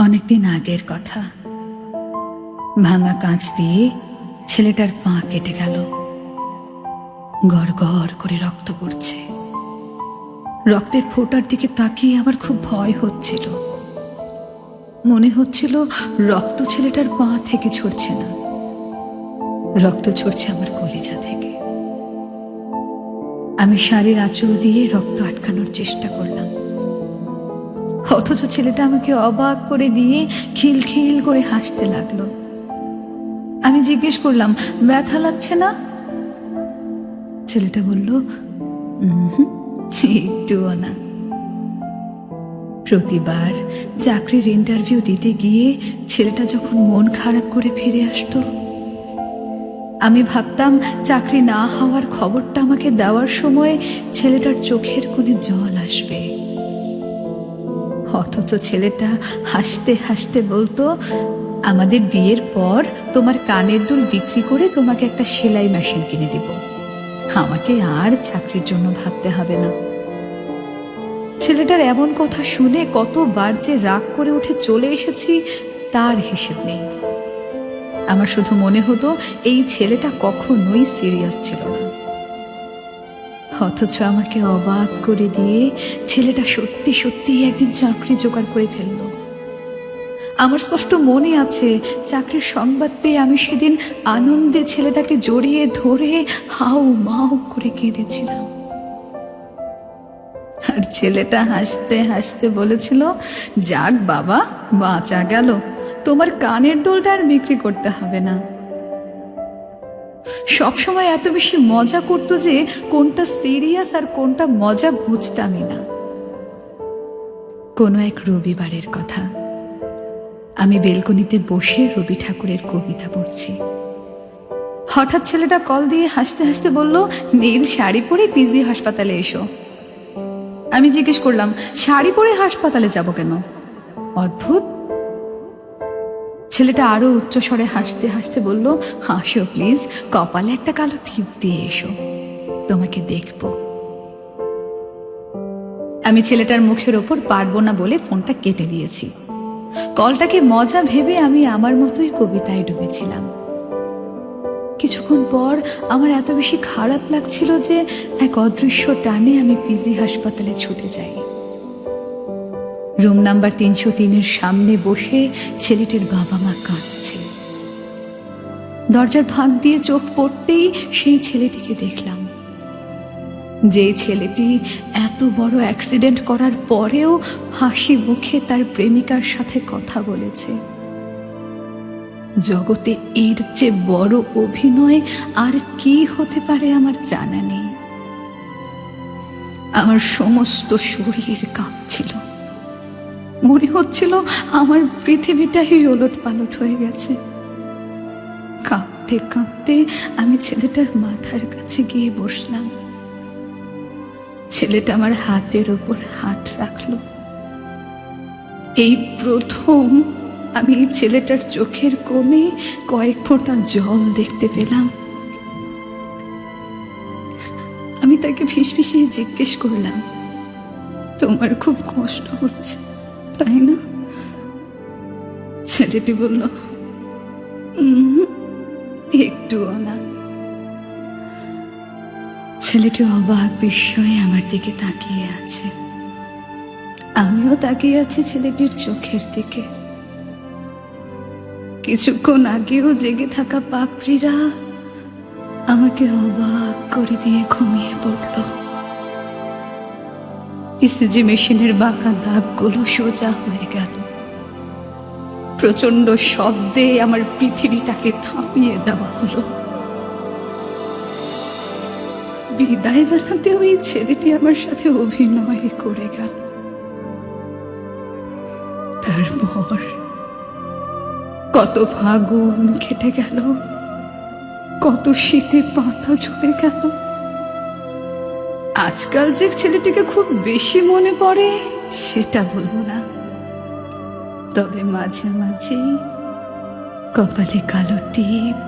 অনেকদিন আগের কথা। ভাঙা কাঁচ দিয়ে ছেলেটার পা কেটে গেল। গড় করে রক্ত পড়ছে। রক্তের ফোঁটার দিকে তাকিয়ে আমার খুব ভয় হচ্ছিল। মনে হচ্ছিল রক্ত ছেলেটার পা থেকে ঝরছে না। রক্ত ঝরছে আমার কলিজা থেকে। আমি শাড়ির আঁচল দিয়ে রক্ত আটকানোর চেষ্টা করলাম। অথচ ছেলেটা আমাকে অবাক করে দিয়ে খিলখিল করে হাসতে লাগল। আমি জিজ্ঞেস করলাম ব্যথা লাগছে না? ছেলেটা বলল "উহুম, একটুও না। প্রতিবার চাকরির ইন্টারভিউ দিতে গিয়ে ছেলেটা যখন মন খারাপ করে ফিরে আসতো আমি ভাবতাম চাকরি না হওয়ার খবরটা আমাকে দেওয়ার সময় ছেলেটার চোখের কোণে জল আসবে। অথচ ছেলেটা হাসতে হাসতে বলতো, আমাদের বিয়ের পর তোমার কানের দুল বিক্রি করে তোমাকে একটা সেলাই মেশিন কিনে দিব। আমাকে আর চাকরির জন্য ভাবতে হবে না। ছেলেটার এমন কথা শুনে কতবার যে রাগ করে উঠে চলে এসেছি, তার হিসেব নেই। আমার শুধু মনে হতো, এই ছেলেটা কখনোই সিরিয়াস ছিল না। অথচ আমাকে অবাক করে দিয়ে ছেলেটা সত্যি সত্যি একদিন চাকরি জোগাড় করে ফেলল। আমার স্পষ্ট মনে আছে, চাকরির সংবাদ পেয়ে আমি সেদিন আনন্দে ছেলেটাকে জড়িয়ে ধরে হাউ মাউ করে কেঁদেছিলাম। আর ছেলেটা হাসতে হাসতে বলেছিল, যাক বাবা, বাঁচা গেল। তোমার কানের দোলটা আর বিক্রি করতে হবে না। সবসময় এত বেশি মজা করতো যে কোনটা সিরিয়াস আর কোনটা মজা বুঝতামই না। কোনো এক রবিবারের কথা। আমি বেলকনিতে বসে রবি ঠাকুরের কবিতা পড়ছি। হঠাৎ ছেলেটা কল দিয়ে হাসতে হাসতে বলল, নীল শাড়ি পরে পিজি হাসপাতালে এসো। আমি জিজ্ঞেস করলাম, শাড়ি পরে হাসপাতালে যাব কেন? অদ্ভুত ছেলেটা আরও উচ্চস্বরে হাসতে হাসতে বলল হাসো প্লিজ কপালে একটা কালো টিপ দিয়ে এসো। তোমাকে দেখব। আমি ছেলেটার মুখের ওপর পারব না বলে ফোনটা কেটে দিয়েছি। কলটাকে মজা ভেবে আমি আমার মতোই কবিতায় ডুবেছিলাম। কিছুক্ষণ পর আমার এত বেশি খারাপ লাগছিল যে এক অদৃশ্য টানে আমি পিজি হাসপাতালে ছুটে যাই। রুম নাম্বার তিনশো তিনের সামনে বসে ছেলেটির বাবা মা কাঁদছে। দরজার ফাঁক দিয়ে চোখ পড়তেই সেই ছেলেটিকে দেখলাম। যে ছেলেটি এত বড় অ্যাক্সিডেন্ট করার পরেও হাসি মুখে তার প্রেমিকার সাথে কথা বলেছে। জগতে এর চেয়ে বড় অভিনয় আর কি হতে পারে আমার জানা নেই। আমার সমস্ত শরীর কাঁপছিল। মনে হচ্ছিল আমার পৃথিবীটাই ওলট পালট হয়ে গেছে। কাঁপতে কাঁপতে আমি ছেলেটার মাথার কাছে গিয়ে বসলাম। ছেলেটা আমার হাতের ওপর হাত রাখল। এই প্রথম আমি ছেলেটার চোখের কোণে কয়েক ফোঁটা জল দেখতে পেলাম। আমি তাকে ফিসফিসিয়ে জিজ্ঞেস করলাম, তোমার খুব কষ্ট হচ্ছে। তাই না? ছেলেটি বলল "উম, একটুও না। ছেলেটি অবাক বিস্ময়ে আমার দিকে তাকিয়ে আছে। আমিও তাকিয়ে আছি ছেলেটির চোখের দিকে। কিছুক্ষণ আগেও জেগে থাকা পাপড়িরা আমাকে অবাক করে দিয়ে ঘুমিয়ে পড়ল। ইসিজি মেশিনের বাঁকা দাগগুলো সোজা হয়ে গেল। প্রচণ্ড শব্দে আমার পৃথিবীটাকে থামিয়ে দেওয়া হলো। বিদায় বেলাতেও এই ছেলেটি আমার সাথে অভিনয় করে গেল। তারপর কত ফাগুন খেটে গেল, কত শীতে পাতা ঝরে গেল। আজকাল যে ছেলেটিকে খুব বেশি মনে পড়ে, সেটা বলব না। তবে মাঝে মাঝে কপালে কালো টিপ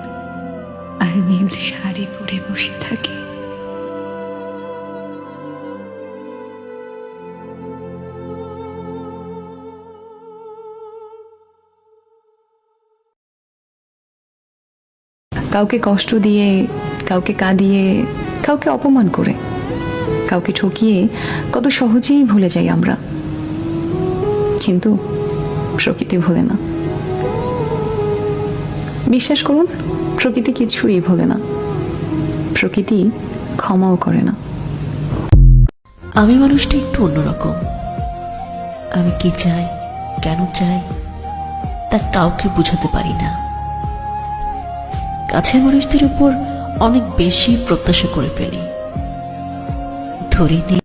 আর নীল শাড়ি পরে বসে থাকে। কাউকে কষ্ট দিয়ে, কাউকে কাঁদিয়ে, কাউকে অপমান করে। কাউকে ঠকিয়ে কত সহজেই ভুলে যাই আমরা। কিন্তু প্রকৃতি ভোলে না। বিশ্বাস করুন, প্রকৃতি কিছুই ভোলে না। প্রকৃতি ক্ষমাও করে না। আমি মানুষটা একটু অন্যরকম। আমি কি চাই, কেন চাই, তা কাউকে বুঝাতে পারি না। কাছের মানুষদের উপর অনেক বেশি প্রত্যাশা করে ফেলি। ধরে নিই